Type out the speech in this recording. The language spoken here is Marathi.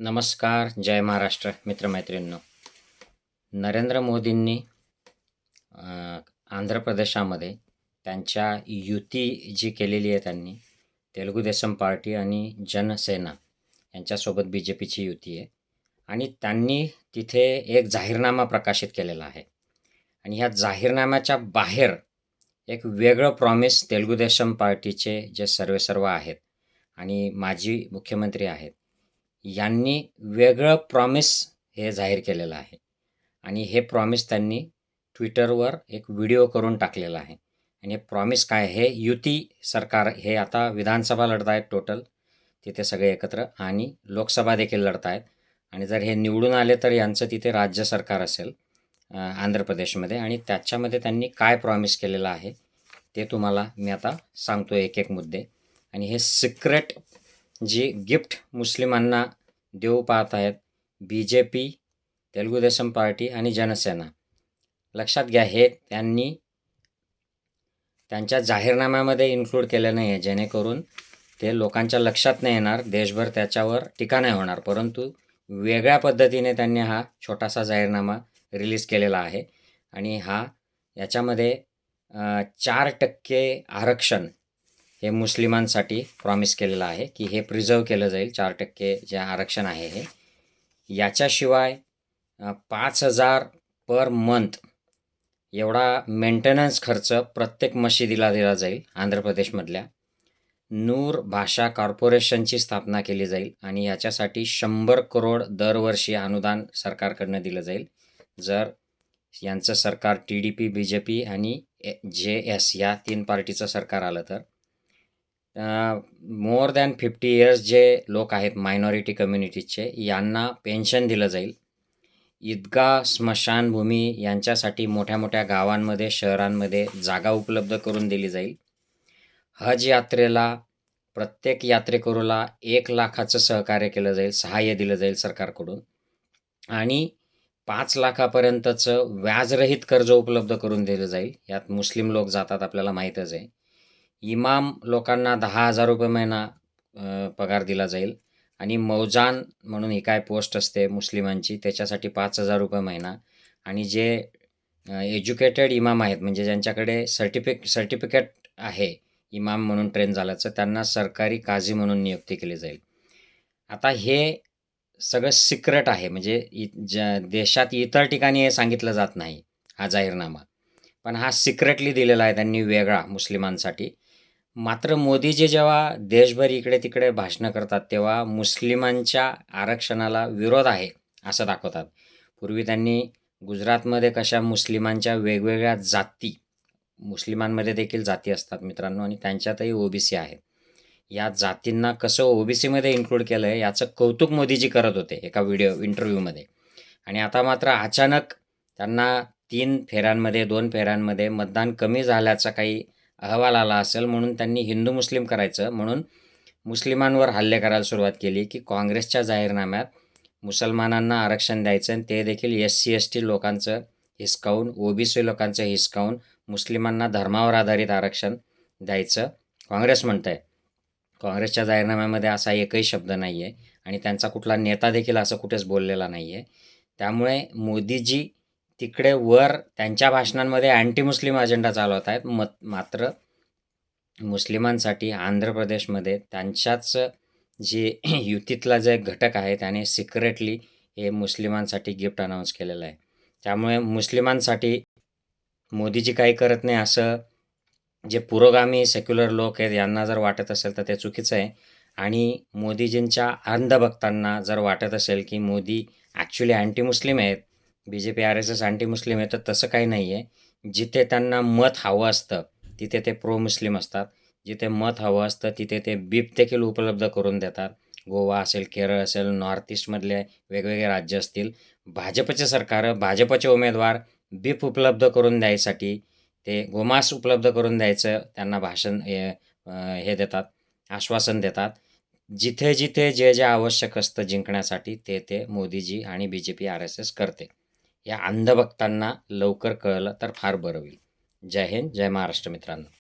नमस्कार जय महाराष्ट्र मित्रमैत्रिणींनो. नरेंद्र मोदींनी आंध्र प्रदेशामध्ये त्यांच्या युती जी केलेली आहे त्यांनी तेलुगू देसम पार्टी आणि जनसेना यांच्यासोबत बी जे पीची युती आहे. आणि त्यांनी तिथे एक जाहीरनामा प्रकाशित केलेला आहे. आणि ह्या जाहीरनाम्याच्या बाहेर एक वेगळं प्रॉमिस तेलुगू देशम पार्टीचे जे सर्वेसर्व आहेत आणि माजी मुख्यमंत्री आहेत यांनी वेगळं प्रॉमिस हे जाहीर केलेलं आहे. आणि हे प्रॉमिस त्यांनी ट्विटरवर एक व्हिडिओ करून टाकलेला आहे. आणि हे प्रॉमिस काय हे युती सरकार हे आता विधानसभा लढत आहेत टोटल तिथे सगळे एकत्र आणि लोकसभा देखील लढत आहेत आणि जर हे निवडून आले तर यांचं तिथे राज्य सरकार असेल आंध्र प्रदेशमध्ये. आणि त्याच्यामध्ये त्यांनी काय प्रॉमिस केलेलं आहे ते तुम्हाला मी आता सांगतो एक एक मुद्दे. आणि हे सिक्रेट जी गिफ्ट मुस्लिमांना देऊ पाहत आहेत B J P Telugu Desam party आणि जनसेना. लक्षात घ्या हे त्यांनी त्यांच्या जाहीरनाम्यामध्ये इन्क्लूड केलं नाही आहे जेणेकरून ते लोकांच्या लक्षात नाही येणार देशभर त्याच्यावर टीका नाही होणार. परंतु वेगळ्या पद्धतीने त्यांनी हा छोटासा जाहीरनामा रिलीज केलेला आहे. आणि हा याच्यामध्ये चार टक्के आरक्षण हे मुस्लिमांसाठी प्रॉमिस केलेलं आहे की हे प्रिझर्व केलं जाईल. चार टक्के जे आरक्षण आहे हे. याच्याशिवाय पाच हजार पर मंथ एवढा मेंटेनन्स खर्च प्रत्येक मशिदीला दिला जाईल आंध्र प्रदेशमधल्या. नूर भाषा कॉर्पोरेशनची स्थापना केली जाईल आणि याच्यासाठी शंभर करोड दरवर्षी अनुदान सरकारकडनं दिलं जाईल. जर यांचं सरकार टी डी पी बी जे पी आणि जे एस या तीन पार्टीचं सरकार आलं तर. मोर दॅन फिफ्टी इयर्स जे लोक आहेत मायनॉरिटी कम्युनिटीजचे यांना पेन्शन दिलं जाईल. ईदगा स्मशानभूमी यांच्यासाठी मोठ्या मोठ्या गावांमध्ये शहरांमध्ये जागा उपलब्ध करून दिली जाईल. हज यात्रेला प्रत्येक यात्रेकरूला एक लाखाचं सहकार्य केलं जाईल सहाय्य दिलं जाईल सरकारकडून. आणि पाच लाखापर्यंतचं व्याजरहित कर्ज उपलब्ध करून दिलं जाईल. यात मुस्लिम लोक जातात आपल्याला माहीतच आहे. इमाम लोकांना दहा हजार रुपये महिना पगार दिला जाईल. आणि मौजान म्हणून ही काय पोस्ट असते मुस्लिमांची त्याच्यासाठी पाच हजार रुपये महिना. आणि जे एज्युकेटेड इमाम आहेत म्हणजे ज्यांच्याकडे सर्टिफिक सर्टिफिकेट आहे इमाम म्हणून ट्रेन झाल्याचं त्यांना सरकारी काझी म्हणून नियुक्ती केली जाईल. आता हे सगळं सिक्रेट आहे म्हणजे इ ज देशात इतर ठिकाणी हे सांगितलं जात नाही हा जाहीरनामा. पण हा सिक्रेटली दिलेला आहे त्यांनी वेगळा मुस्लिमांसाठी. मात्र मोदीजी जेव्हा देशभर इकडे तिकडे भाषणं करतात तेव्हा मुस्लिमांच्या आरक्षणाला विरोध आहे असं दाखवतात. पूर्वी त्यांनी गुजरातमध्ये कशा मुस्लिमांच्या वेगवेगळ्या जाती मुस्लिमांमध्ये देखील जाती असतात मित्रांनो आणि त्यांच्यातही ओबीसी आहे. या जातींना कसं ओबीसीमध्ये इन्क्लूड केलं आहे याचं कौतुक मोदीजी करत होते एका व्हिडिओ इंटरव्ह्यूमध्ये आणि आता मात्र अचानक त्यांना तीन फेऱ्यांमध्ये दोन फेऱ्यांमध्ये मतदान कमी झाल्याचा काही अहवाल आला असेल म्हणून त्यांनी हिंदू मुस्लिम करायचं. म्हणून मुस्लिमांवर हल्ले करायला सुरुवात केली की काँग्रेसच्या जाहीरनाम्यात मुसलमानांना आरक्षण द्यायचं आणि ते देखील एस सी एस टी लोकांचं हिसकावून ओबीसी लोकांचं हिसकावून मुस्लिमांना धर्मावर आधारित आरक्षण द्यायचं काँग्रेस म्हणतं आहे काँग्रेसच्या जाहीरनाम्यामध्ये असा एकही शब्द नाही आहे आणि त्यांचा कुठला नेता देखील असं कुठेच बोललेला नाही आहे त्यामुळे मोदीजी तिकडे वर त्यांच्या भाषणांमध्ये अँटी मुस्लिम अजेंडा चालवत आहेत. मत मात्र मुस्लिमांसाठी आंध्र प्रदेशमध्ये त्यांच्याच जे युतीतला जे घटक आहे त्याने सिक्रेटली हे मुस्लिमांसाठी गिफ्ट अनाऊन्स केलेलं आहे. त्यामुळे मुस्लिमांसाठी मोदीजी काही करत नाही असं जे पुरोगामी सेक्युलर लोक आहेत यांना जर वाटत असेल तर ते चुकीचं आहे. आणि मोदीजींच्या अंधभक्तांना जर वाटत असेल की मोदी ॲक्च्युली अँटी मुस्लिम आहेत B J P R S S anti Muslim आहे तर तसं काही नाही आहे जिथे त्यांना मत हवं असतं तिथे ते प्रो मुस्लिम असतात. जिथे मत हवं असतं तिथे ते बीप देखील उपलब्ध करून देतात. गोवा असेल केरळ असेल नॉर्थ ईस्टमधले वेगवेगळे राज्य असतील. भाजपचे सरकार भाजपचे उमेदवार बीप उपलब्ध करून द्यायसाठी ते गोमास उपलब्ध करून द्यायचं त्यांना भाषण हे हे देतात आश्वासन देतात. जिथे जिथे जे जे आवश्यक असतं जिंकण्यासाठी ते ते मोदीजी आणि बी J P R S S करते. या अंधभक्तांना लवकर कळलं तर फार बरं होईल. जय हिंद जय महाराष्ट्र मित्रांनो.